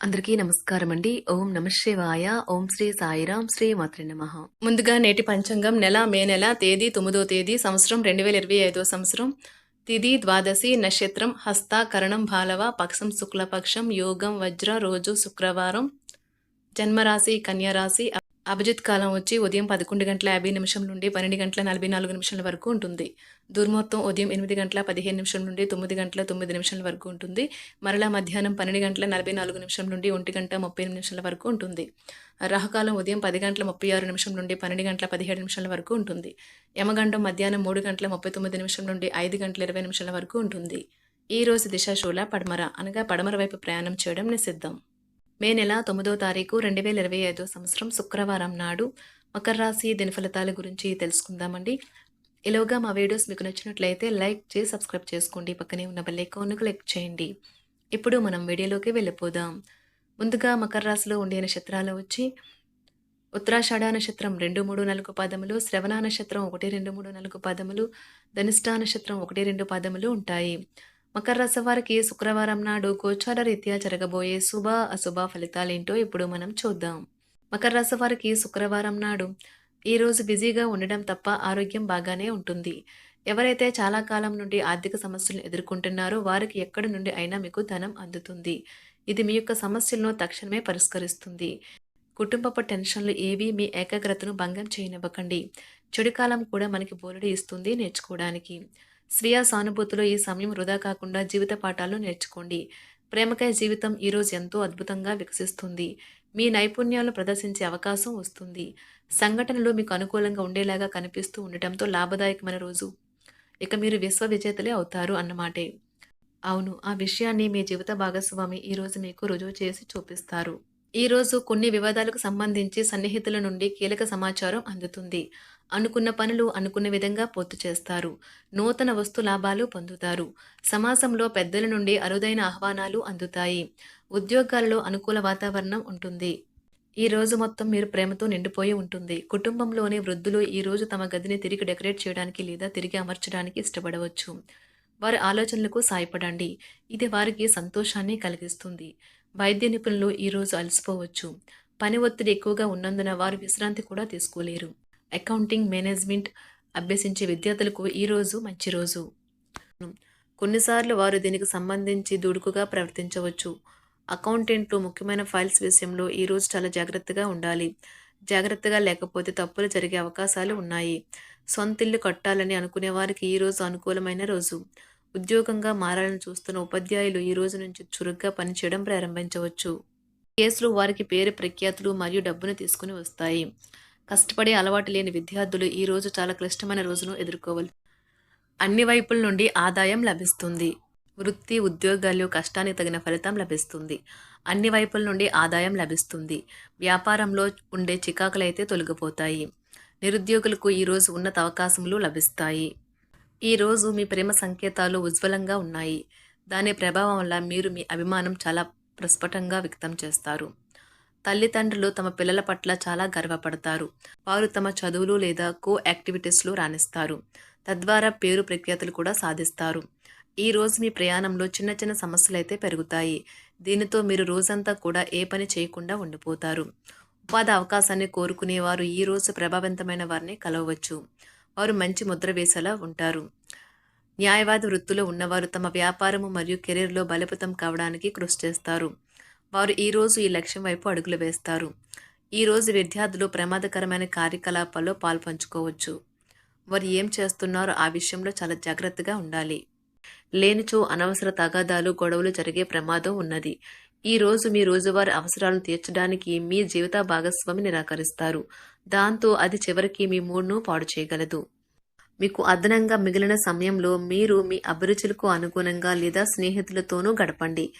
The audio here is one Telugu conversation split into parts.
అందరికీ నమస్కారం అండి ఓం నమ శివాయ. ఓం శ్రీ సాయిరాం. శ్రీ మాత్రి నమ. ముందుగా నేటి పంచాంగం నెల మే నెల తేదీ తొమ్మిదో తేదీ సంవత్సరం రెండు వేల ఇరవై ఐదో సంవత్సరం. తిది ద్వాదశి నక్షత్రం హస్త కరణం బాలవ పక్షం శుక్లపక్షం యోగం వజ్ర రోజు శుక్రవారం. జన్మరాశి కన్యరాశి అభిజిత్ కాలం వచ్చి ఉదయం పదకొండు గంటల యాభై నిమిషం నుండి పన్నెండు గంటల నలభై నాలుగు నిమిషాల వరకు ఉంటుంది. దుర్ముహూర్తం ఉదయం ఎనిమిది గంటల పదిహేను నిమిషం నుండి తొమ్మిది గంటల తొమ్మిది నిమిషాల వరకు ఉంటుంది. మరలా మధ్యాహ్నం పన్నెండు గంటల నలభై నాలుగు నిమిషం నుండి ఒంటి గంట ముప్పై ఎనిమిది నిమిషాల వరకు ఉంటుంది. రాహుకాలం ఉదయం పది గంటల ముప్పై ఆరు నిమిషం నుండి పన్నెండు గంటల పదిహేడు నిమిషాల వరకు ఉంటుంది. యమగండం మధ్యాహ్నం మూడు గంటల ముప్పై తొమ్మిది నిమిషం నుండి ఐదు గంటల ఇరవై నిమిషాల వరకు ఉంటుంది. ఈ రోజు దిశాశూల పడమర అనగా పడమర వైపు ప్రయాణం చేయడం నిషిద్ధం. మే నెల తొమ్మిదో తారీఖు రెండు వేల ఇరవై ఐదో సంవత్సరం శుక్రవారం నాడు మకర రాశి దినఫలితాల గురించి తెలుసుకుందామండి. ఇలాగా మా వీడియోస్ మీకు నచ్చినట్లయితే లైక్ చేసి సబ్స్క్రైబ్ చేసుకోండి. పక్కనే ఉన్న బెల్ ఐకాన్ను క్లిక్ చేయండి. ఇప్పుడు మనం వీడియోలోకి వెళ్ళిపోదాం. ముందుగా మకర రాశిలో ఉండే నక్షత్రాలు వచ్చి ఉత్తరాషాఢ నక్షత్రం రెండు మూడు నాలుగు పదములు శ్రవణ నక్షత్రం ఒకటి రెండు మూడు నాలుగు పదములు ధనిష్టా నక్షత్రం ఒకటి రెండు పదములు ఉంటాయి. మకర రాశి వారికి శుక్రవారం నాడు గోచార రీత్యా జరగబోయే శుభ అశుభ ఫలితాలేంటో ఇప్పుడు మనం చూద్దాం. మకర రాశి వారికి శుక్రవారం నాడు ఈరోజు బిజీగా ఉండడం తప్ప ఆరోగ్యం బాగానే ఉంటుంది. ఎవరైతే చాలా కాలం నుండి ఆర్థిక సమస్యలను ఎదుర్కొంటున్నారో వారికి ఎక్కడి నుండి అయినా మీకు ధనం అందుతుంది. ఇది మీ యొక్క సమస్యలను తక్షణమే పరిష్కరిస్తుంది. కుటుంబపు టెన్షన్లు ఏవి మీ ఏకాగ్రతను భంగం చేయనివ్వకండి. చెడు కాలం కూడా మనకి బోలెడు ఇస్తుంది నేర్చుకోవడానికి. స్వీయ సానుభూతిలో ఈ సమయం వృధా కాకుండా జీవిత పాఠాలు నేర్చుకోండి. ప్రేమకాయ జీవితం ఈరోజు ఎంతో అద్భుతంగా వికసిస్తుంది. మీ నైపుణ్యాలను ప్రదర్శించే అవకాశం వస్తుంది. సంఘటనలు మీకు అనుకూలంగా ఉండేలాగా కనిపిస్తూ ఉండటంతో లాభదాయకమైన రోజు. ఇక మీరు విశ్వ విజేతలే అవుతారు అన్నమాటే అవును ఆ విషయాన్ని మీ జీవిత భాగస్వామి ఈరోజు మీకు రుజువు చేసి చూపిస్తారు. ఈరోజు కొన్ని వివాదాలకు సంబంధించి సన్నిహితుల నుండి కీలక సమాచారం అందుతుంది. అనుకున్న పనులు అనుకున్న విధంగా పూర్తి చేస్తారు. నూతన వస్తు లాభాలు పొందుతారు. సమాజంలో పెద్దల నుండి అరుదైన ఆహ్వానాలు అందుతాయి. ఉద్యోగాలలో అనుకూల వాతావరణం ఉంటుంది. ఈ రోజు మొత్తం మీరు ప్రేమతో నిండిపోయి ఉంటుంది. కుటుంబంలోని వృద్ధులు ఈ రోజు తమ గదిని తిరిగి డెకరేట్ చేయడానికి లేదా తిరిగి అమర్చడానికి ఇష్టపడవచ్చు. వారి ఆలోచనలకు సాయపడండి. ఇది వారికి సంతోషాన్ని కలిగిస్తుంది. వైద్య నిపుణులు ఈరోజు అలసిపోవచ్చు. పని ఒత్తిడి ఎక్కువగా ఉన్నందున వారు విశ్రాంతి కూడా తీసుకోలేరు. అకౌంటింగ్ మేనేజ్మెంట్ అభ్యసించే విద్యార్థులకు ఈరోజు మంచి రోజు. కొన్నిసార్లు వారు దీనికి సంబంధించి దుడుకుగా ప్రవర్తించవచ్చు. అకౌంటెంట్లు ముఖ్యమైన ఫైల్స్ విషయంలో ఈరోజు చాలా జాగ్రత్తగా ఉండాలి. జాగ్రత్తగా లేకపోతే తప్పులు జరిగే అవకాశాలు ఉన్నాయి. సొంతిల్లు కట్టాలని అనుకునే వారికి ఈరోజు అనుకూలమైన రోజు. ఉద్యోగంగా మారాలని చూస్తున్న ఉపాధ్యాయులు ఈ రోజు నుంచి చురుగ్గా పనిచేయడం ప్రారంభించవచ్చు. కేసులు వారికి పేరు ప్రఖ్యాతులు మరియు డబ్బును తీసుకుని వస్తాయి. కష్టపడే అలవాటు లేని విద్యార్థులు ఈ రోజు చాలా క్లిష్టమైన రోజును ఎదుర్కోవాలి. అన్ని వైపుల నుండి ఆదాయం లభిస్తుంది. వృత్తి ఉద్యోగాల్లో కష్టానికి తగిన ఫలితం లభిస్తుంది. అన్ని వైపుల నుండి ఆదాయం లభిస్తుంది. వ్యాపారంలో ఉండే చికాకులైతే తొలగిపోతాయి. నిరుద్యోగులకు ఈరోజు ఉన్నత అవకాశములు లభిస్తాయి. ఈరోజు మీ ప్రేమ సంకేతాలు ఉజ్వలంగా ఉన్నాయి. దాని ప్రభావం వల్ల మీరు మీ అభిమానం చాలా ప్రస్ఫుటంగా వ్యక్తం చేస్తారు. తల్లిదండ్రులు తమ పిల్లల పట్ల చాలా గర్వపడతారు. వారు తమ చదువులు లేదా కో యాక్టివిటీస్లో రాణిస్తారు. తద్వారా పేరు ప్రఖ్యాతులు కూడా సాధిస్తారు. ఈ రోజు మీ ప్రయాణంలో చిన్న చిన్న సమస్యలు అయితే పెరుగుతాయి. దీనితో మీరు రోజంతా కూడా ఏ పని చేయకుండా ఉండిపోతారు. ఉపాధి అవకాశాన్ని కోరుకునేవారు ఈ రోజు ప్రభావవంతమైన వారిని కలవవచ్చు. వారు మంచి ముద్ర వేసేలా ఉంటారు. న్యాయవాది వృత్తిలో ఉన్నవారు తమ వ్యాపారము మరియు కెరీర్లో బలపతం కావడానికి కృషి చేస్తారు. వారు ఈరోజు ఈ లక్ష్యం వైపు అడుగులు వేస్తారు. ఈరోజు విద్యార్థులు ప్రమాదకరమైన కార్యకలాపాల్లో పాల్పంచుకోవచ్చు. వారు ఏం చేస్తున్నారో ఆ విషయంలో చాలా జాగ్రత్తగా ఉండాలి. లేనిచో అనవసర తగాదాలు గొడవలు జరిగే ప్రమాదం ఉన్నది. ఈ రోజు మీ రోజువారి అవసరాలను తీర్చడానికి మీ జీవిత భాగస్వామి నిరాకరిస్తారు. దాంతో అది చివరికి మీ మూడ్ను పాడు చేయగలదు. మీకు అదనంగా మిగిలిన సమయంలో మీరు మీ అభిరుచులకు అనుగుణంగా లేదా స్నేహితులతోనూ గడపండి.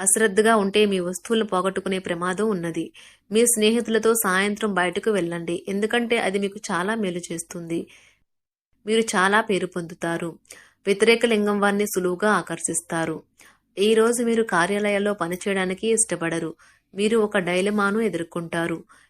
అశ్రద్ధగా ఉంటే మీ వస్తువులను పోగొట్టుకునే ప్రమాదం ఉన్నది. మీ స్నేహితులతో సాయంత్రం బయటకు వెళ్ళండి. ఎందుకంటే అది మీకు చాలా మేలు చేస్తుంది. మీరు చాలా పేరు పొందుతారు. వ్యతిరేక లింగం వారిని సులువుగా ఆకర్షిస్తారు. ఈ రోజు మీరు కార్యాలయాల్లో పనిచేయడానికి ఇష్టపడరు. మీరు ఒక డైలమాను ఎదుర్కొంటారు.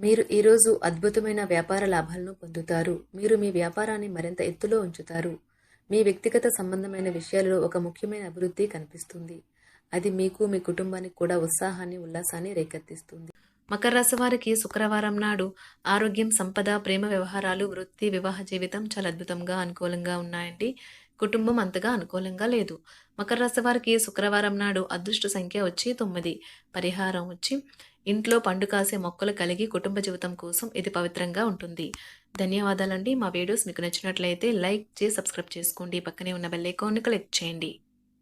మీరు ఈరోజు అద్భుతమైన వ్యాపార లాభాలను పొందుతారు. మీరు మీ వ్యాపారాన్ని మరింత ఎత్తులో ఉంచుతారు. మీ వ్యక్తిగత సంబంధమైన విషయాలలో ఒక ముఖ్యమైన అభివృద్ధి కనిపిస్తుంది. అది మీకు మీ కుటుంబానికి కూడా ఉత్సాహాన్ని ఉల్లాసాన్ని రేకెత్తిస్తుంది. మకర రాశి వారికి శుక్రవారం నాడు ఆరోగ్యం సంపద ప్రేమ వ్యవహారాలు వృత్తి వివాహ జీవితం చాలా అద్భుతంగా అనుకూలంగా ఉన్నాయండి. కుటుంబం అంతగా అనుకూలంగా లేదు. మకర రాశి వారికి శుక్రవారం నాడు అదృష్ట సంఖ్య వచ్చి తొమ్మిది. పరిహారం వచ్చి ఇంట్లో పండు కాసే మొక్కలు కలిగి కుటుంబ జీవితం కోసం ఇది పవిత్రంగా ఉంటుంది. ధన్యవాదాలండి. మా వీడియోస్ మీకు నచ్చినట్లయితే లైక్ చేసి సబ్స్క్రైబ్ చేసుకోండి. పక్కనే ఉన్న బెల్ ఐకాన్ని క్లిక్ చేయండి.